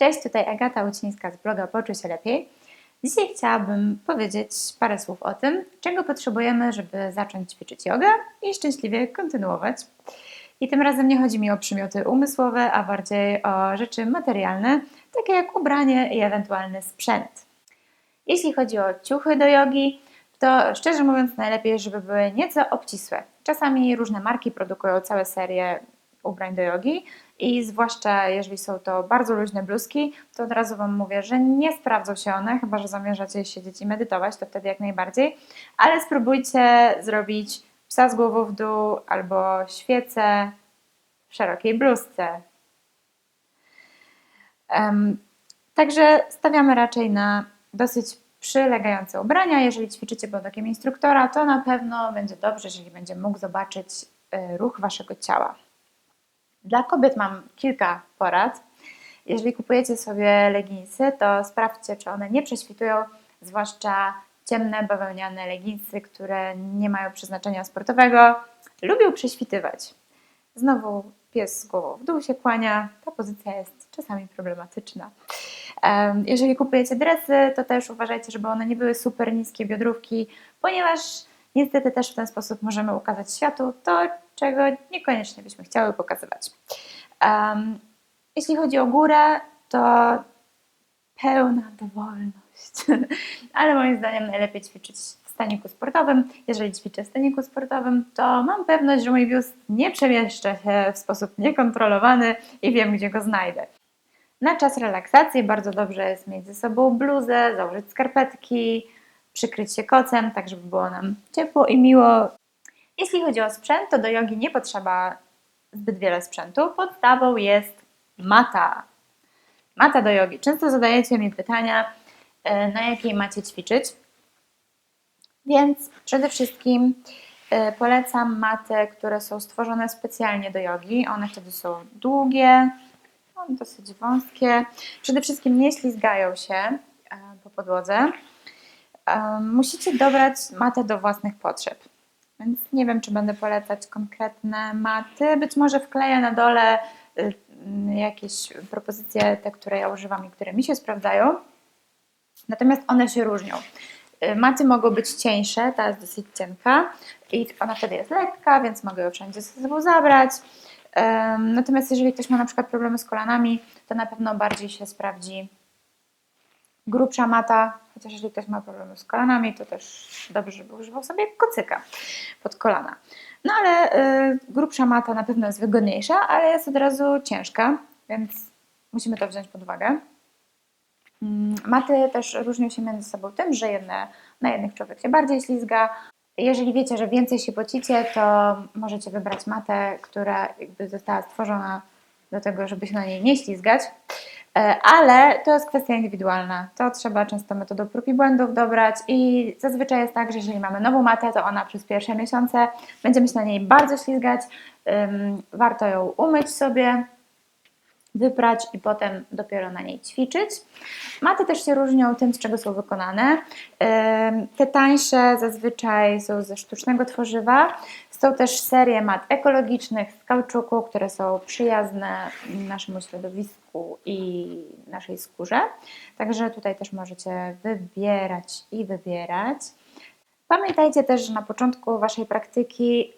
Cześć, tutaj Agata Łucińska z bloga Poczuj się lepiej. Dzisiaj chciałabym powiedzieć parę słów o tym, czego potrzebujemy, żeby zacząć ćwiczyć jogę i szczęśliwie kontynuować. I tym razem nie chodzi mi o przymioty umysłowe, a bardziej o rzeczy materialne, takie jak ubranie i ewentualny sprzęt. Jeśli chodzi o ciuchy do jogi, to szczerze mówiąc najlepiej, żeby były nieco obcisłe. Czasami różne marki produkują całe serie ubrań do jogi i zwłaszcza jeżeli są to bardzo luźne bluzki, to od razu Wam mówię, że nie sprawdzą się one, chyba że zamierzacie siedzieć i medytować, to wtedy jak najbardziej, ale spróbujcie zrobić psa z głową w dół albo świecę w szerokiej bluzce. Um, także stawiamy raczej na dosyć przylegające ubrania. Jeżeli ćwiczycie pod okiem instruktora, to na pewno będzie dobrze, jeżeli będzie mógł zobaczyć y, ruch Waszego ciała. Dla kobiet mam kilka porad. Jeżeli kupujecie sobie leginsy, to sprawdźcie, czy one nie prześwitują, zwłaszcza ciemne bawełniane leginsy, które nie mają przeznaczenia sportowego, lubią prześwitywać. Znowu pies z głową w dół się kłania, ta pozycja jest czasami problematyczna. Jeżeli kupujecie dresy, to też uważajcie, żeby one nie były super niskie biodrówki, ponieważ niestety też w ten sposób możemy ukazać światu to, czego niekoniecznie byśmy chciały pokazywać. Um, jeśli chodzi o górę, to pełna dowolność, ale moim zdaniem najlepiej ćwiczyć w staniku sportowym. Jeżeli ćwiczę w staniku sportowym, to mam pewność, że mój biust nie przemieszcza się w sposób niekontrolowany i wiem, gdzie go znajdę. Na czas relaksacji bardzo dobrze jest mieć ze sobą bluzę, założyć skarpetki, przykryć się kocem, tak żeby było nam ciepło i miło. Jeśli chodzi o sprzęt, to do jogi nie potrzeba zbyt wiele sprzętu. Podstawą jest mata. Mata do jogi. Często zadajecie mi pytania, e, na jakiej macie ćwiczyć. Więc przede wszystkim e, polecam maty, które są stworzone specjalnie do jogi. One wtedy są długie, dosyć wąskie. Przede wszystkim nie ślizgają się e, po podłodze. Musicie dobrać matę do własnych potrzeb. Więc nie wiem, czy będę polecać konkretne maty. Być może wkleję na dole y, jakieś propozycje, te, które ja używam i które mi się sprawdzają. Natomiast one się różnią. Y, maty mogą być cieńsze, ta jest dosyć cienka i ona wtedy jest lekka, więc mogę ją wszędzie ze sobą zabrać. Natomiast jeżeli ktoś ma na przykład problemy z kolanami, to na pewno bardziej się sprawdzi grubsza mata, chociaż jeżeli ktoś ma problemy z kolanami, to też dobrze, żeby używał sobie kocyka pod kolana. No ale y, grubsza mata na pewno jest wygodniejsza, ale jest od razu ciężka, więc musimy to wziąć pod uwagę. Mm, maty też różnią się między sobą tym, że jedne, na jednych człowiek się bardziej ślizga. Jeżeli wiecie, że więcej się pocicie, to możecie wybrać matę, która jakby została stworzona do tego, żeby się na niej nie ślizgać. E, ale to jest kwestia indywidualna. To trzeba często metodą prób i błędów dobrać i zazwyczaj jest tak, że jeżeli mamy nową matę, to ona przez pierwsze miesiące będziemy się na niej bardzo ślizgać. Warto ją umyć sobie, wyprać i potem dopiero na niej ćwiczyć. Maty też się różnią tym, z czego są wykonane. Te tańsze zazwyczaj są ze sztucznego tworzywa. Są też serie mat ekologicznych z kauczuku, które są przyjazne naszemu środowisku i naszej skórze. Także tutaj też możecie wybierać i wybierać. Pamiętajcie też, że na początku Waszej praktyki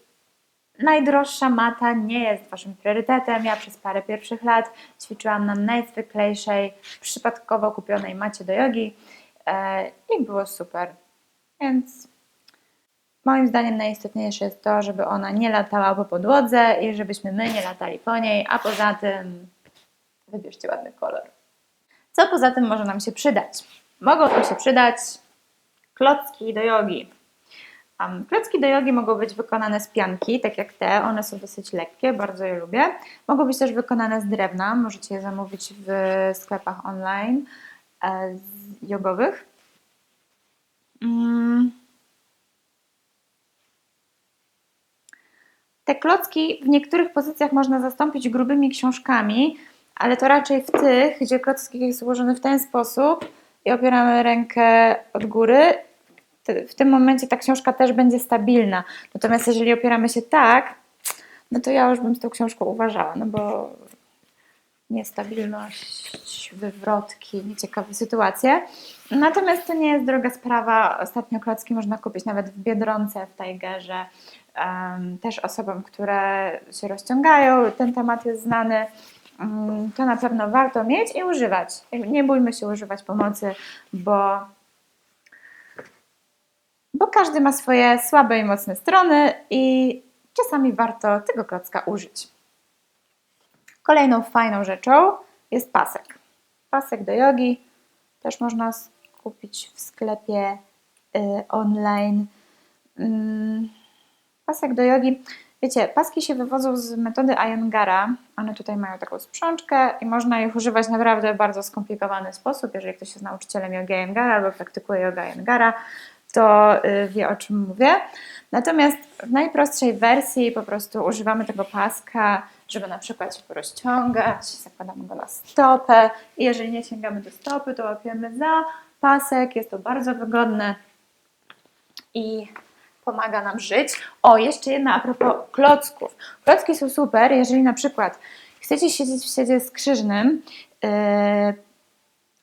najdroższa mata nie jest Waszym priorytetem. Ja przez parę pierwszych lat ćwiczyłam na najzwyklejszej, przypadkowo kupionej macie do jogi e, i było super. Więc moim zdaniem najistotniejsze jest to, żeby ona nie latała po podłodze i żebyśmy my nie latali po niej, a poza tym wybierzcie ładny kolor. Co poza tym może nam się przydać? Mogą nam się przydać klocki do jogi. Um, klocki do jogi mogą być wykonane z pianki, tak jak te, one są dosyć lekkie, bardzo je lubię. Mogą być też wykonane z drewna, możecie je zamówić w sklepach online e, jogowych. Mm. Te klocki w niektórych pozycjach można zastąpić grubymi książkami, ale to raczej w tych, gdzie klocki jest złożony w ten sposób i opieramy rękę od góry w tym momencie ta książka też będzie stabilna. Natomiast jeżeli opieramy się tak, no to ja już bym z tą książką uważała, no bo niestabilność, wywrotki, nieciekawe sytuacje. Natomiast to nie jest droga sprawa. Ostatnio klocki można kupić nawet w Biedronce, w Tigerze. Też osobom, które się rozciągają, ten temat jest znany. To na pewno warto mieć i używać. Nie bójmy się używać pomocy, bo bo każdy ma swoje słabe i mocne strony i czasami warto tego klocka użyć. Kolejną fajną rzeczą jest pasek. Pasek do jogi też można kupić w sklepie y, online. Mm, pasek do jogi. Wiecie, paski się wywodzą z metody Iyengara. One tutaj mają taką sprzączkę i można ich używać naprawdę w bardzo skomplikowany sposób. Jeżeli ktoś jest nauczycielem jogi Iyengara albo praktykuje yoga Iyengara, to y, wie o czym mówię. Natomiast w najprostszej wersji po prostu używamy tego paska, żeby na przykład się porozciągać, zakładamy go na stopę i jeżeli nie sięgamy do stopy, to łapiemy za pasek, jest to bardzo wygodne i pomaga nam żyć. O, jeszcze jedna a propos klocków. Klocki są super, jeżeli na przykład chcecie siedzieć w siedzie skrzyżnym, yy,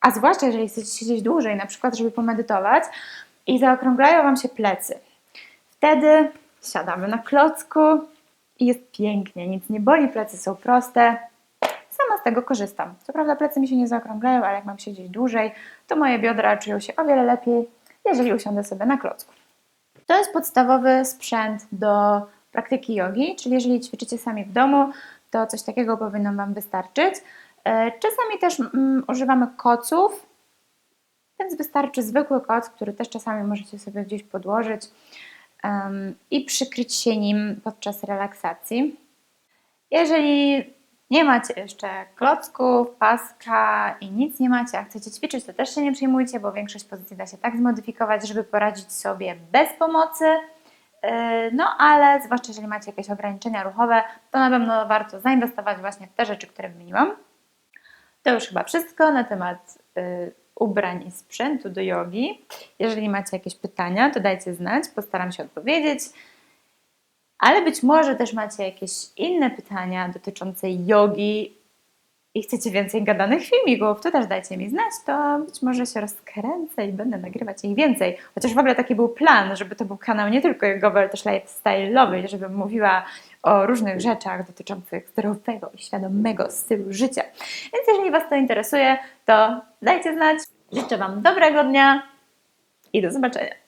a zwłaszcza jeżeli chcecie siedzieć dłużej, na przykład żeby pomedytować i zaokrąglają Wam się plecy. Wtedy siadamy na klocku i jest pięknie, nic nie boli, plecy są proste. Sama z tego korzystam. Co prawda plecy mi się nie zaokrąglają, ale jak mam siedzieć dłużej, to moje biodra czują się o wiele lepiej, jeżeli usiądę sobie na klocku. To jest podstawowy sprzęt do praktyki jogi, czyli jeżeli ćwiczycie sami w domu, to coś takiego powinno Wam wystarczyć. E, Czasami też mm, używamy koców, więc wystarczy zwykły koc, który też czasami możecie sobie gdzieś podłożyć i przykryć się nim podczas relaksacji. Jeżeli nie macie jeszcze klocków, paska i nic nie macie, a chcecie ćwiczyć, to też się nie przejmujcie, bo większość pozycji da się tak zmodyfikować, żeby poradzić sobie bez pomocy. Yy, No ale zwłaszcza jeżeli macie jakieś ograniczenia ruchowe, to na pewno warto zainwestować właśnie w te rzeczy, które wymieniłam. To już chyba wszystko na temat y, ubrań i sprzętu do jogi. Jeżeli macie jakieś pytania, to dajcie znać, postaram się odpowiedzieć. Ale być może też macie jakieś inne pytania dotyczące jogi i chcecie więcej gadanych filmików, to też dajcie mi znać, to być może się rozkręcę i będę nagrywać ich więcej. Chociaż w ogóle taki był plan, żeby to był kanał nie tylko jogowy, ale też lifestyle'owy, żebym mówiła o różnych rzeczach dotyczących zdrowego i świadomego stylu życia. Więc jeżeli Was to interesuje, to dajcie znać. Życzę Wam dobrego dnia i do zobaczenia.